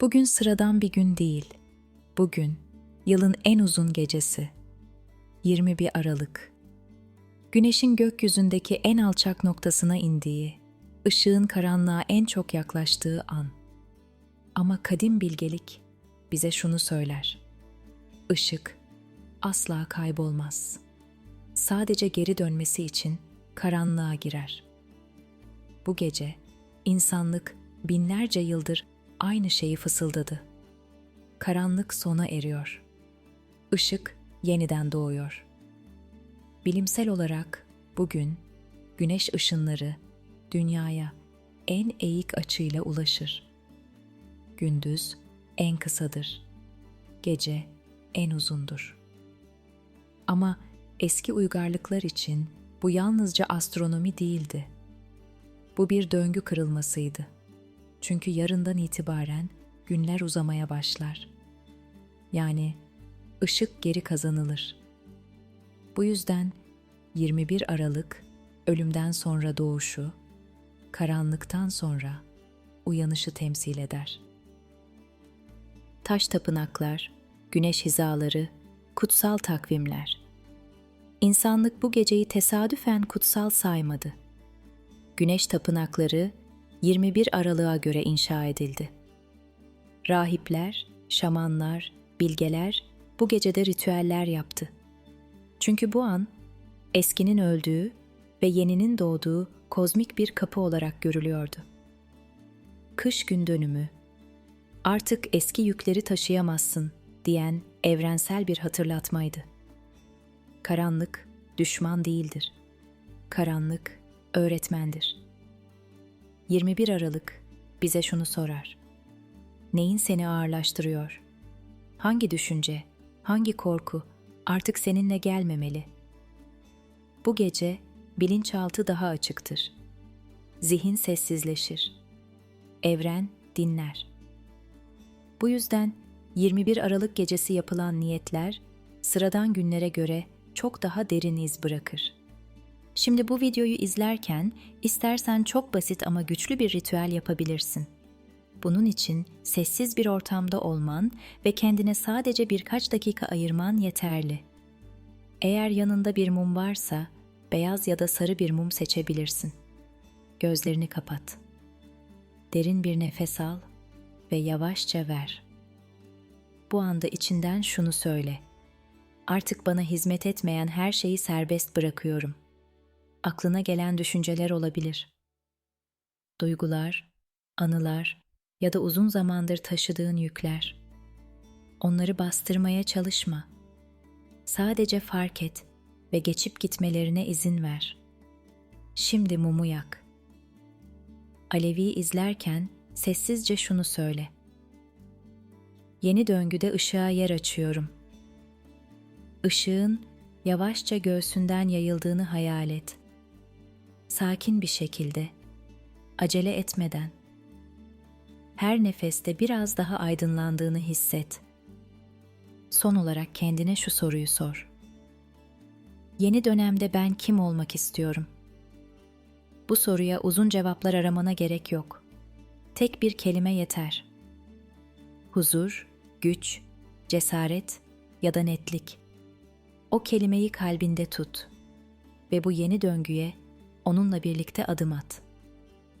Bugün sıradan bir gün değil. Bugün yılın en uzun gecesi. 21 Aralık. Güneşin gökyüzündeki en alçak noktasına indiği, ışığın karanlığa en çok yaklaştığı an. Ama kadim bilgelik bize şunu söyler. Işık asla kaybolmaz. Sadece geri dönmesi için karanlığa girer. Bu gece insanlık binlerce yıldır aynı şeyi fısıldadı. Karanlık sona eriyor. Işık yeniden doğuyor. Bilimsel olarak bugün güneş ışınları dünyaya en eğik açıyla ulaşır. Gündüz en kısadır. Gece en uzundur. Ama eski uygarlıklar için bu yalnızca astronomi değildi. Bu bir döngü kırılmasıydı. Çünkü yarından itibaren günler uzamaya başlar. Yani ışık geri kazanılır. Bu yüzden 21 Aralık ölümden sonra doğuşu, karanlıktan sonra uyanışı temsil eder. Taş tapınaklar, güneş hizaları, kutsal takvimler. İnsanlık bu geceyi tesadüfen kutsal saymadı. Güneş tapınakları 21 Aralık'a göre inşa edildi. Rahipler, şamanlar, bilgeler bu gecede ritüeller yaptı. Çünkü bu an eskinin öldüğü ve yeninin doğduğu kozmik bir kapı olarak görülüyordu. Kış gün dönümü, artık eski yükleri taşıyamazsın diyen evrensel bir hatırlatmaydı. Karanlık düşman değildir. Karanlık öğretmendir. 21 Aralık bize şunu sorar. Neyin seni ağırlaştırıyor? Hangi düşünce, hangi korku artık seninle gelmemeli? Bu gece bilinçaltı daha açıktır. Zihin sessizleşir. Evren dinler. Bu yüzden 21 Aralık gecesi yapılan niyetler sıradan günlere göre çok daha derin iz bırakır. Şimdi bu videoyu izlerken istersen çok basit ama güçlü bir ritüel yapabilirsin. Bunun için sessiz bir ortamda olman ve kendine sadece birkaç dakika ayırman yeterli. Eğer yanında bir mum varsa beyaz ya da sarı bir mum seçebilirsin. Gözlerini kapat. Derin bir nefes al ve yavaşça ver. Bu anda içinden şunu söyle. Artık bana hizmet etmeyen her şeyi serbest bırakıyorum. Aklına gelen düşünceler olabilir. Duygular, anılar ya da uzun zamandır taşıdığın yükler. Onları bastırmaya çalışma. Sadece fark et ve geçip gitmelerine izin ver. Şimdi mumu yak. Alevi izlerken sessizce şunu söyle. Yeni döngüde ışığa yer açıyorum. Işığın yavaşça göğsünden yayıldığını hayal et. Sakin bir şekilde, acele etmeden. Her nefeste biraz daha aydınlandığını hisset. Son olarak kendine şu soruyu sor. Yeni dönemde ben kim olmak istiyorum? Bu soruya uzun cevaplar aramana gerek yok. Tek bir kelime yeter. Huzur, güç, cesaret ya da netlik. O kelimeyi kalbinde tut ve bu yeni döngüye onunla birlikte adım at.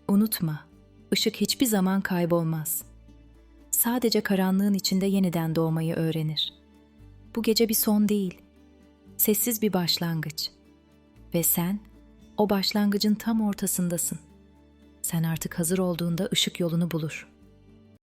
Unutma, ışık hiçbir zaman kaybolmaz. Sadece karanlığın içinde yeniden doğmayı öğrenir. Bu gece bir son değil, sessiz bir başlangıç. Ve sen o başlangıcın tam ortasındasın. Sen artık hazır olduğunda ışık yolunu bulur.''